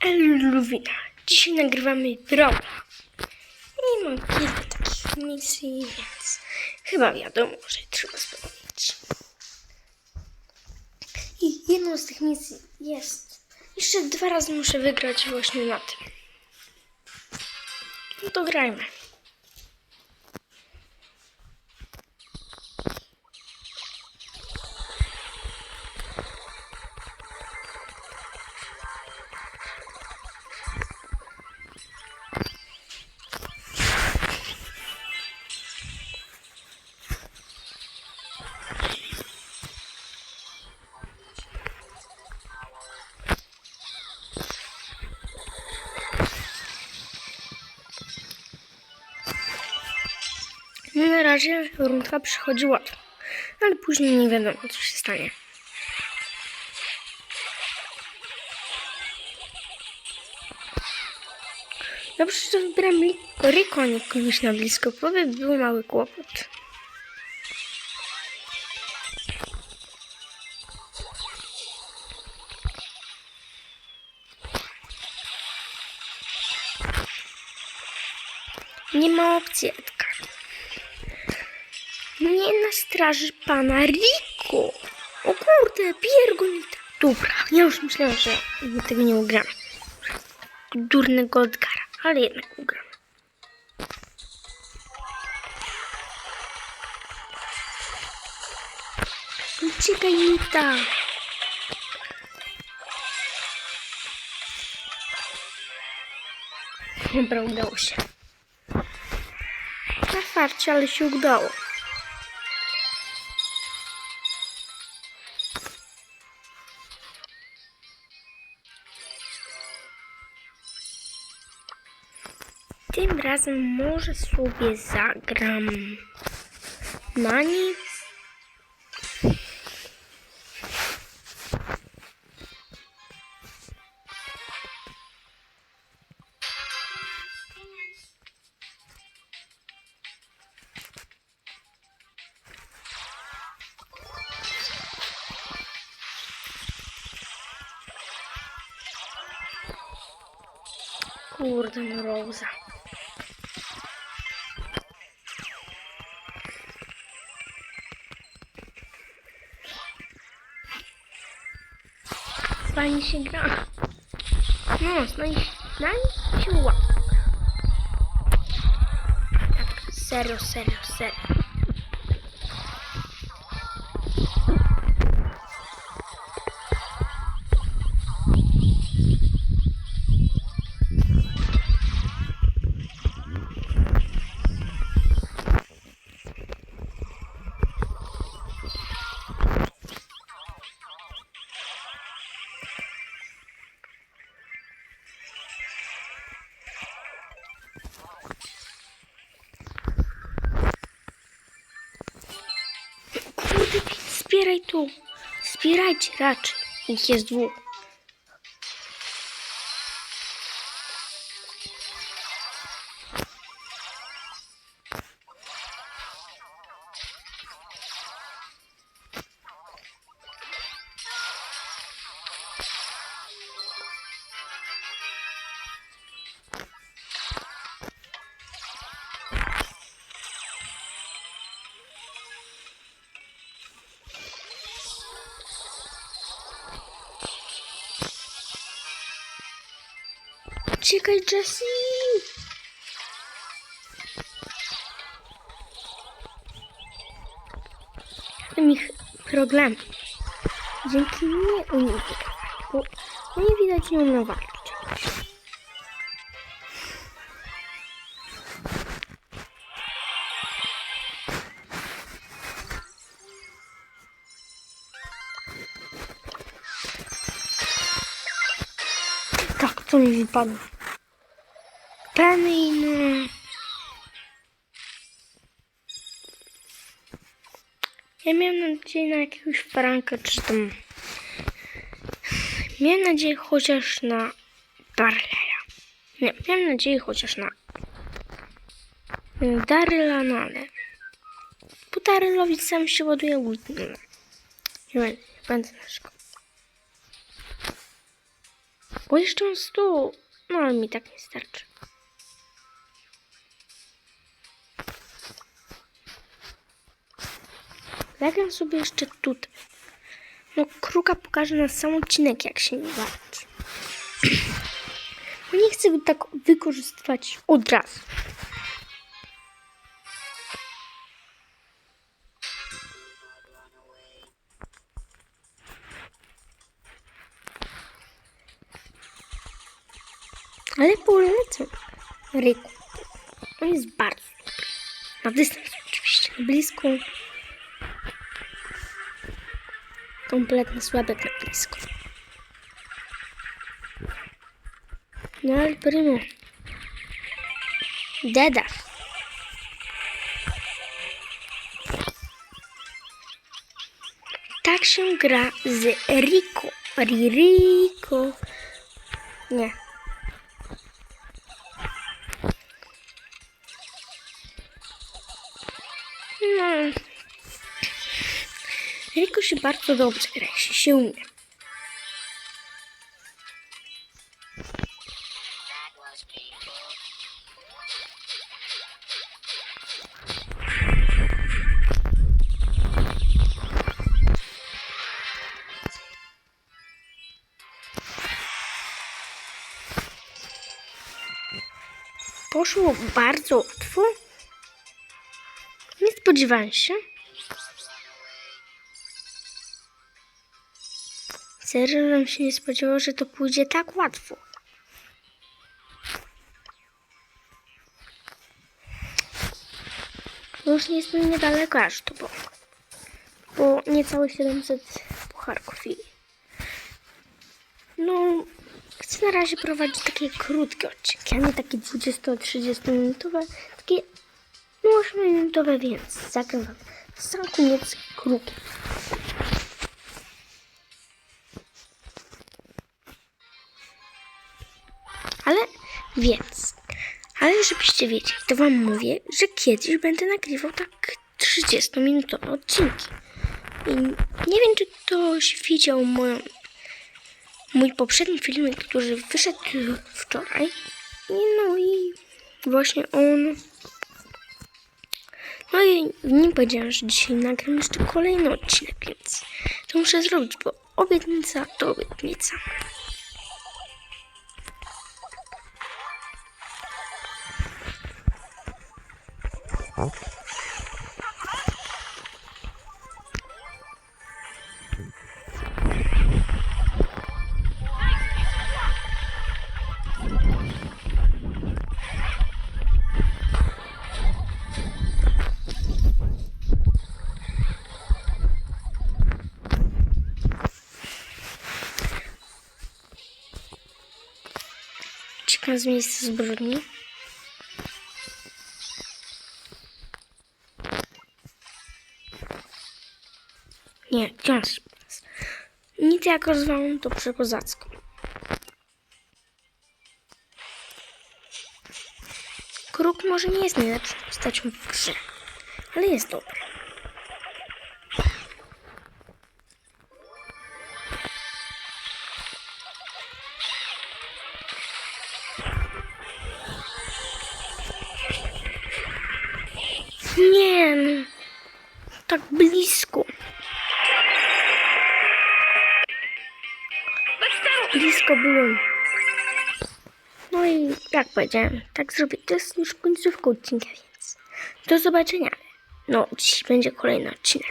Elwina. Dzisiaj nagrywamy Brawla. I mam kilka takich misji, więc chyba wiadomo, że trzeba spełnić. I jedną z tych misji jest. Jeszcze dwa razy muszę wygrać właśnie na tym. No to grajmy. Na razie rundka przychodzi łatwo, ale później nie wiadomo, co się stanie. Dobrze, że wybrałem a nie na blisko, bo by był mały kłopot. Nie ma opcji. Nie na straży pana Rico. O kurde, Piergonita. Dobra, ja już myślałam, że tego nie ugramy. Durnego Edgara, ale jednak ugramy. Uciekaj, Nita. Dobra, udało się. Na farcie, ale się udało. Tym razem może sobie zagram Nani. Kurde, no Rosa. Fajnie się gra. No, znaj, znaj się łatwo. Tak, serio, zbieraj tu. Zbierajcie raczej. Ich jest dwóch. Czekaj, Jessie! Mam ich problem. Dzięki mnie wygrywali, bo oni widać nie umieją to mi wypadło. Penny, no. Ja miałem nadzieję na jakiegoś Franka, czy tam... Miałem nadzieję chociaż na Barleya. Nie, miałem nadzieję chociaż na Daryla, no ale... Bo Darylowi sam się ładuje. No. Nie nie będę narzekał. O, jeszcze mam. No, ale mi tak nie starczy. Zagram sobie jeszcze tutaj. No, kruka pokaże na sam odcinek, jak się nie walczy. Bo nie chcę go tak wykorzystywać od razu. Ale polecę Ryku. On jest bardzo. Na dystans oczywiście. Blisko. Kompletnie słabek na blisko. No ale primo. Deda. Tak się gra z Rico. Ririko. Nie. Riko się bardzo dobrze gra, jeśli się umie. Poszło bardzo łatwo. Nie spodziewałem się. Serio, bym się nie spodziewał, że to pójdzie tak łatwo. Już nie jestem niedaleko aż to było. Bo niecałe 700 pucharków i... No, chcę na razie prowadzić takie krótkie odcinki, a nie takie 20-30 minutowe, takie no 8 minutowe, więc zagrywam sam koniec krótki. Więc, ale żebyście wiedzieli, to wam mówię, że kiedyś będę nagrywał tak 30-minutowe odcinki. I nie wiem, czy ktoś widział moją, mój poprzedni filmik, który wyszedł wczoraj. I no i właśnie on. No i w nim powiedziałem, że dzisiaj nagram jeszcze kolejny odcinek, więc to muszę zrobić, bo obietnica to obietnica. Uciekam z miejsca zbrodni. Nie, wciąż. Nic jak rozwalam to przekozacko. Kruk może nie jest najlepszą postacią w grze, ale jest dobry. Nie, no. tak blisko. Blisko byłem. No i jak powiedziałem, tak zrobię. To jest już końcówka odcinka, więc do zobaczenia. No, dziś będzie kolejny odcinek.